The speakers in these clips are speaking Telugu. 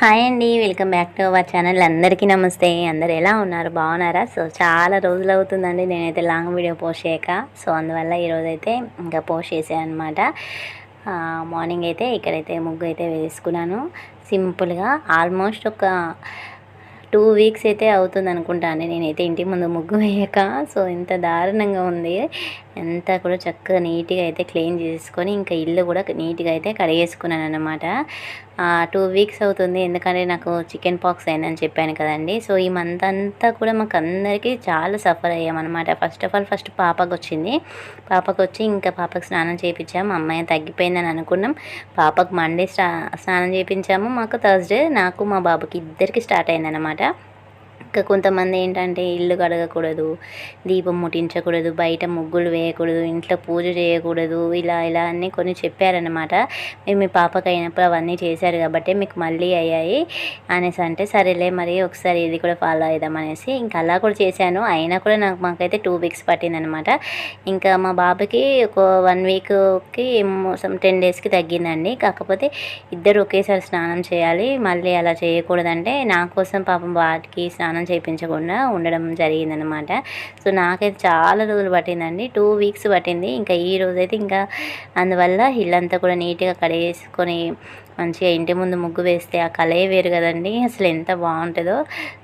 హాయ్ అండి welcome back to our channel. అందరికీ నమస్తే. అందరు ఎలా ఉన్నారు? బాగున్నారా? సో చాలా రోజులు అవుతుందండి. నేనైతే లాంగ్ వీడియో పోస్ట్ చేయక. సో అందువల్ల ఈరోజు అయితే ఇంకా పోస్ట్ చేసాను మార్నింగ్ అయితే ఇక్కడైతే ముగ్గు అయితే వేసుకున్నాను. సింపుల్గా ఆల్మోస్ట్ ఒక టూ వీక్స్ అయితే అవుతుంది అనుకుంటాను నేనైతే ఇంటి ముందు ముగ్గు వేయక. సో ఇంత దారుణంగా ఉంది. అంతా కూడా చక్కగా నీట్గా అయితే క్లీన్ చేసుకొని ఇంకా ఇల్లు కూడా నీట్గా అయితే కడిగేసుకున్నాను అనమాట టూ వీక్స్ అవుతుంది. ఎందుకంటే నాకు చికెన్ పాక్స్ అయిందని చెప్పాను కదండి. సో ఈ మంత్ అంతా కూడా మాకు అందరికీ చాలా సఫర్ అయ్యామన్నమాట ఫస్ట్ ఆఫ్ ఆల్ ఫస్ట్ పాపకు వచ్చింది. పాపకు వచ్చి ఇంకా పాపకు స్నానం చేయించాము అమ్మాయి తగ్గిపోయిందని అనుకున్నాం. పాపకు మండే స్నానం చేయించాము మాకు థర్స్డే నాకు మా బాబుకి ఇద్దరికి స్టార్ట్ అయిందనమాట ఇంకా కొంతమంది ఏంటంటే ఇల్లు కడగకూడదు దీపం ముట్టించకూడదు బయట ముగ్గులు వేయకూడదు ఇంట్లో పూజ చేయకూడదు ఇలా ఇలా అన్నీ కొన్ని చెప్పారనమాట మేము మీ పాపకి అయినప్పుడు అవన్నీ చేశారు కాబట్టి మీకు మళ్ళీ అయ్యాయి అనేసి అంటే సరేలే మరి ఒకసారి ఇది కూడా ఫాలో అవుదాం అనేసి ఇంకా అలా కూడా చేశాను. అయినా కూడా నాకు మాకైతే టూ వీక్స్ పట్టిందనమాట ఇంకా మా బాబుకి ఒక వన్ వీక్కి సమ్ టెన్ డేస్కి తగ్గిందండి. కాకపోతే ఇద్దరు ఒకేసారి స్నానం చేయాలి మళ్ళీ అలా చేయకూడదంటే నా కోసం పాపం వాటికి స్నానం స్నానం చేయించకుండా ఉండడం జరిగిందనమాట సో నాకైతే చాలా రోజులు పట్టిందండి. టూ వీక్స్ పట్టింది. ఇంకా ఈ రోజైతే ఇంకా అందువల్ల ఇల్లంతా కూడా నీట్గా కడిగేసుకొని మంచిగా ఇంటి ముందు ముగ్గు వేస్తే ఆ కలే వేరు కదండి. అసలు ఎంత బాగుంటుందో.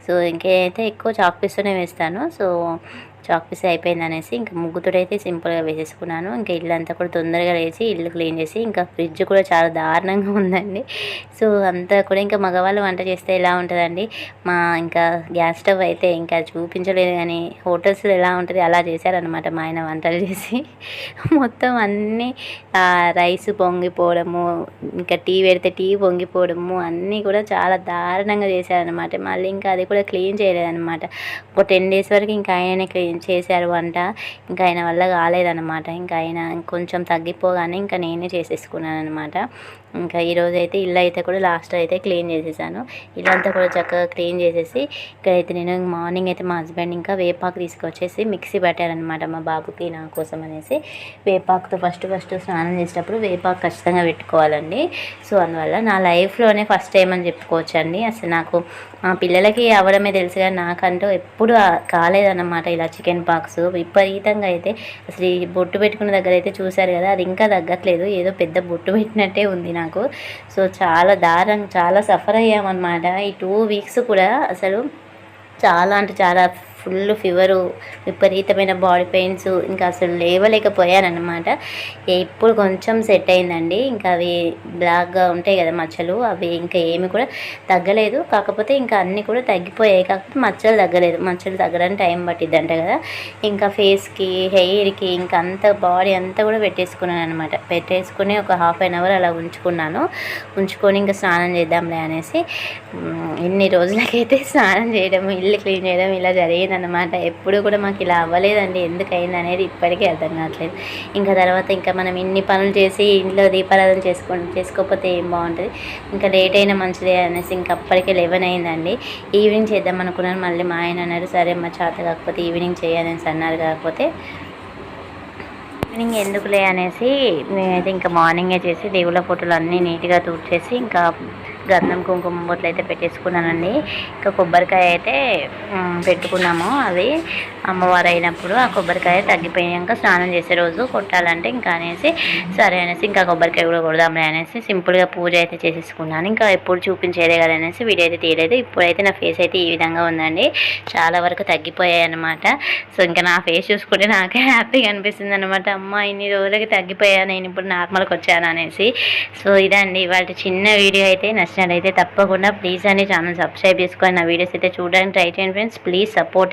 సో ఇంకైతే ఎక్కువ చాక్ పీస్తోనే వేస్తాను. సో చాక్ పీస్ అయిపోయింది అనేసి ఇంకా ముగ్గుతోడైతే సింపుల్గా వేసేసుకున్నాను. ఇంకా ఇల్లు అంతా కూడా తొందరగా వేసి ఇల్లు క్లీన్ చేసి ఇంకా ఫ్రిడ్జ్ కూడా చాలా దారుణంగా ఉందండి. సో అంతా కూడా ఇంకా మగవాళ్ళు వంట చేస్తే ఎలా ఉంటుందండి? మా ఇంకా గ్యాస్ స్టవ్ అయితే ఇంకా చూపించలేదు కానీ హోటల్స్లో ఎలా ఉంటుంది అలా చేశారనమాట మా ఆయన వంటలు చేసి. మొత్తం అన్నీ రైస్ పొంగిపోవడము ఇంకా టీ పెడితే టీ పొంగిపోవడము అన్నీ కూడా చాలా దారుణంగా చేశారనమాట మళ్ళీ ఇంకా అది కూడా క్లీన్ చేయలేదన్నమాట. ఒక టెన్ డేస్ వరకు ఇంకా ఆయననే క్లీన్ చేశారు వంట ఇంకా ఆయన వల్ల కాలేదన్నమాట. ఇంకా ఆయన కొంచెం తగ్గిపోగానే ఇంకా నేనే చేసేసుకున్నాను అనమాట ఇంకా ఈరోజు అయితే ఇల్లు అయితే కూడా లాస్ట్ అయితే క్లీన్ చేసేసాను. ఇల్లంతా కూడా చక్కగా క్లీన్ చేసేసి ఇక్కడైతే నేను మార్నింగ్ అయితే మా హస్బెండ్ ఇంకా వేపాకు తీసుకొచ్చేసి మిక్సీ పెట్టారనమాట మా బాబుకి నా కోసం అనేసి. వేపాకుతో ఫస్ట్ ఫస్ట్ స్నానం చేసేటప్పుడు వేపాకు ఖచ్చితంగా పెట్టుకోవాలండి. సో అందువల్ల నా లైఫ్లోనే ఫస్ట్ టైం అని చెప్పుకోవచ్చండి. అసలు నాకు మా పిల్లలకి అవడమే తెలుసు కానీ నాకంటూ ఎప్పుడు కాలేదన్నమాట ఇలా చికెన్ పాక్స్. విపరీతంగా అయితే అసలు ఈ బొట్టు పెట్టుకున్న దగ్గర అయితే చూశారు కదా అది ఇంకా తగ్గట్లేదు. ఏదో పెద్ద బొట్టు పెట్టినట్టే ఉంది నాకు. సో చాలా దారం చాలా సఫర్ అయ్యామన్నమాట. ఈ టూ వీక్స్ కూడా అసలు చాలా అంటే చాలా ఫుల్ ఫీవరు విపరీతమైన బాడీ పెయిన్స్ ఇంకా అసలు లేవలేకపోయానమాట ఇప్పుడు కొంచెం సెట్ అయిందండి. ఇంకా అవి బ్లాక్గా ఉంటాయి కదా మచ్చలు అవి ఇంకా ఏమి కూడా తగ్గలేదు. కాకపోతే ఇంకా అన్నీ కూడా తగ్గిపోయాయి. కాకపోతే మచ్చలు తగ్గలేదు. మచ్చలు తగ్గడానికి టైం పట్టిద్దంట కదా. ఇంకా ఫేస్కి హెయిర్కి ఇంకా అంత బాడీ అంతా కూడా పెట్టేసుకున్నాను అనమాట పెట్టేసుకుని ఒక హాఫ్ అన్ అవర్ అలా ఉంచుకున్నాను. ఉంచుకొని ఇంకా స్నానం చేద్దాంలే అనేసి ఇన్ని రోజులకైతే స్నానం చేయడం ఇల్లు క్లీన్ చేయడం ఇలా జరిగింది అనమాట ఎప్పుడు కూడా మాకు ఇలా అవ్వలేదండి. ఎందుకు అయింది అనేది ఇప్పటికీ అర్థం కావట్లేదు. ఇంకా తర్వాత ఇంకా మనం ఇన్ని పనులు చేసి ఇంట్లో దీపారాధన చేసుకో చేసుకోకపోతే ఏం బాగుంటుంది? ఇంకా లేట్ అయినా మంచిదే అనేసి ఇంకా అప్పటికే లెవెన్ అయిందండి ఈవినింగ్ చేద్దాం అనుకున్నాను. మళ్ళీ మా ఆయన అన్నారు సరే మా చేత కాకపోతే ఈవినింగ్ చేయాలని అన్నారు. కాకపోతే ఈవినింగ్ ఎందుకులే అనేసి నేనైతే ఇంకా మార్నింగే చేసి దేవుళ్ళ ఫోటోలు అన్నీ నీట్గా తూర్చేసి ఇంకా గంధం కుంకుమ బొట్లు అయితే పెట్టేసుకున్నానండి. ఇంకా కొబ్బరికాయ అయితే పెట్టుకున్నాము అది అమ్మవారు అయినప్పుడు ఆ కొబ్బరికాయ తగ్గిపోయాక స్నానం చేసే రోజు కొట్టాలంటే ఇంకా అనేసి సరే అనేసి ఇంకా కొబ్బరికాయ కూడా కొడదాంలే అనేసి సింపుల్గా పూజ అయితే చేసేసుకున్నాను. ఇంకా ఎప్పుడు చూపించేదే కదా అనేసి వీడియో అయితే తీయలేదు. ఇప్పుడైతే నా ఫేస్ అయితే ఈ విధంగా ఉందండి. చాలా వరకు తగ్గిపోయాయి అనమాట సో ఇంకా నా ఫేస్ చూసుకుంటే నాకే హ్యాపీగా అనిపిస్తుంది అనమాట అమ్మ ఇన్ని రోజులకి తగ్గిపోయా నేను ఇప్పుడు నార్మల్కి వచ్చాను అనేసి. సో ఇదండి ఇవాళ చిన్న వీడియో అయితే. నచ్చినట్లయితే తప్పకుండా ప్లీజ్ అని ఛానల్ సబ్స్క్రైబ్ చేసుకొని నా వీడియోస్ అయితే చూడడానికి ట్రై చేయండి ఫ్రెండ్స్ ప్లీజ్ సపోర్ట్